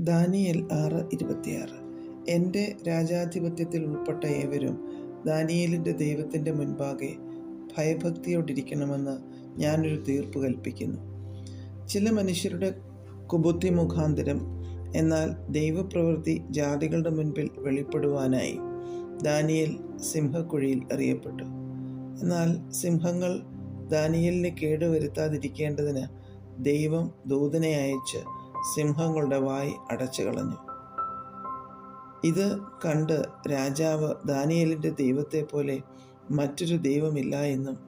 ദാനിയൽ ആറ് ഇരുപത്തിയാറ്. എന്റെ രാജാധിപത്യത്തിൽ ഉൾപ്പെട്ട ഏവരും ദാനിയലിന്റെ ദൈവത്തിന്റെ മുൻപാകെ ഭയഭക്തിയോടിരിക്കണമെന്ന് ഞാനൊരു തീർപ്പ് കൽപ്പിക്കുന്നു. ചില മനുഷ്യരുടെ കുബുദ്ധി മുഖാന്തരം എന്നാൽ ദൈവപ്രവൃത്തി ജാതികളുടെ മുൻപിൽ വെളിപ്പെടുവാനായി ദാനിയൽ സിംഹക്കുഴിയിൽ അറിയപ്പെട്ടു എന്നാൽ സിംഹങ്ങൾ ദാനിയലിന് കേടുവരുത്താതിരിക്കേണ്ടതിന് ദൈവം ദൂതനെ അയച്ച് സിംഹങ്ങളുടെ വായി അടച്ചു കളഞ്ഞു ഇത് കണ്ട് രാജാവ് ദാനിയലിന്റെ ദൈവത്തെ പോലെ മറ്റൊരു ദൈവമില്ല എന്നും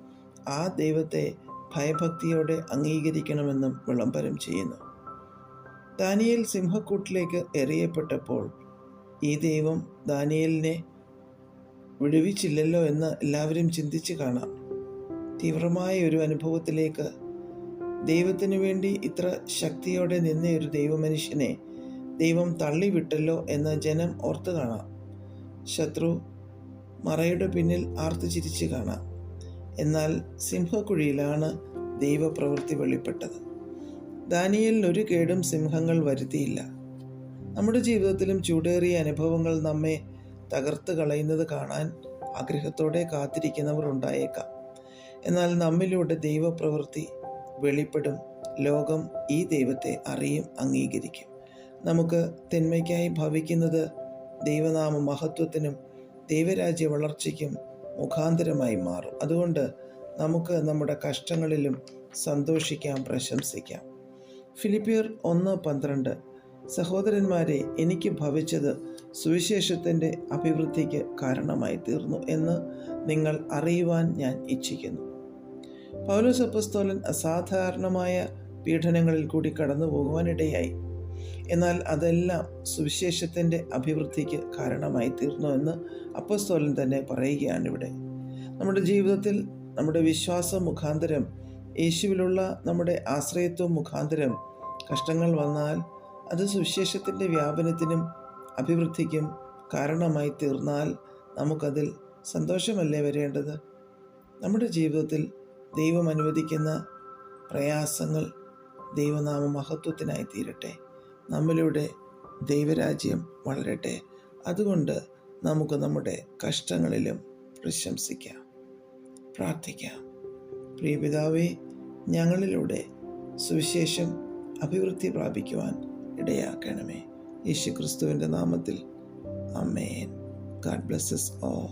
ആ ദൈവത്തെ ഭയഭക്തിയോടെ അംഗീകരിക്കണമെന്നും വിളംബരം ചെയ്യുന്നു. ദാനിയൽ സിംഹക്കൂട്ടിലേക്ക് എറിയപ്പെട്ടപ്പോൾ ഈ ദൈവം ദാനിയലിനെ വിടുവിച്ചില്ലല്ലോ എന്ന് എല്ലാവരും ചിന്തിച്ചു കാണാം. തീവ്രമായ ഒരു അനുഭവത്തിലേക്ക് ദൈവത്തിനു വേണ്ടി ഇത്ര ശക്തിയോടെ നിന്ന ഒരു ദൈവമനുഷ്യനെ ദൈവം തള്ളിവിട്ടല്ലോ എന്ന് ജനം ഓർത്തു കാണാം. ശത്രു മറയുടെ പിന്നിൽ ആർത്തു ചിരിച്ചു കാണാം. എന്നാൽ സിംഹക്കുഴിയിലാണ് ദൈവപ്രവൃത്തി വെളിപ്പെട്ടത്. ദാനിയലിൽ ഒരു കേടും സിംഹങ്ങൾ വരുത്തിയില്ല. നമ്മുടെ ജീവിതത്തിലും ചൂടേറിയ അനുഭവങ്ങൾ നമ്മെ തകർത്ത് കളയുന്നത് കാണാൻ ആഗ്രഹത്തോടെ കാത്തിരിക്കുന്നവർ ഉണ്ടായേക്കാം. എന്നാൽ നമ്മിലൂടെ ദൈവപ്രവൃത്തി വെളിപ്പെടും. ലോകം ഈ ദൈവത്തെ അറിയും അംഗീകരിക്കും. നമുക്ക് തിന്മയ്ക്കായി ഭവിക്കുന്നത് ദൈവനാമ മഹത്വത്തിനും ദൈവരാജ്യ വളർച്ചയ്ക്കും മുഖാന്തരമായി മാറും. അതുകൊണ്ട് നമുക്ക് നമ്മുടെ കഷ്ടങ്ങളിലും സന്തോഷിക്കാം പ്രശംസിക്കാം. ഫിലിപ്പിയർ ഒന്ന് പന്ത്രണ്ട്. സഹോദരന്മാരെ എനിക്ക് ഭവിച്ചത് സുവിശേഷത്തിന്റെ അഭിവൃദ്ധിക്ക് കാരണമായി തീർന്നു എന്ന് നിങ്ങൾ അറിയുവാൻ ഞാൻ ഇച്ഛിക്കുന്നു. പൗലോസ് അപ്പസ്തോലൻ അസാധാരണമായ പീഡനങ്ങളിൽ കൂടി കടന്നു പോകുവാനിടയായി. എന്നാൽ അതെല്ലാം സുവിശേഷത്തിന്റെ അഭിവൃദ്ധിക്ക് കാരണമായി തീർന്നു എന്ന് അപ്പസ്തോലൻ തന്നെ പറയുകയാണ് ഇവിടെ നമ്മുടെ ജീവിതത്തിൽ നമ്മുടെ വിശ്വാസം മുഖാന്തരം യേശുവിലുള്ള നമ്മുടെ ആശ്രയത്വം മുഖാന്തരം കഷ്ടങ്ങൾ വന്നാൽ അത് സുവിശേഷത്തിന്റെ വ്യാപനത്തിനും അഭിവൃദ്ധിക്കും കാരണമായി തീർന്നാൽ നമുക്കതിൽ സന്തോഷമല്ലേ വരേണ്ടത്? നമ്മുടെ ജീവിതത്തിൽ ദൈവം അനുവദിക്കുന്ന പ്രയാസങ്ങൾ ദൈവനാമ മഹത്വത്തിനായി തീരട്ടെ നമ്മിലൂടെ ദൈവരാജ്യം വളരട്ടെ. അതുകൊണ്ട് നമുക്ക് നമ്മുടെ കഷ്ടങ്ങളിലും പ്രശംസിക്കാം. പ്രാർത്ഥിക്കാം. പ്രിയപിതാവേ ഞങ്ങളിലൂടെ സുവിശേഷം അഭിവൃദ്ധി പ്രാപിക്കുവാൻ ഇടയാക്കണമേ. യേശു ക്രിസ്തുവിന്റെ നാമത്തിൽ അമേൻ ഗാഡ് ബ്ലെസ്സസ് ഓ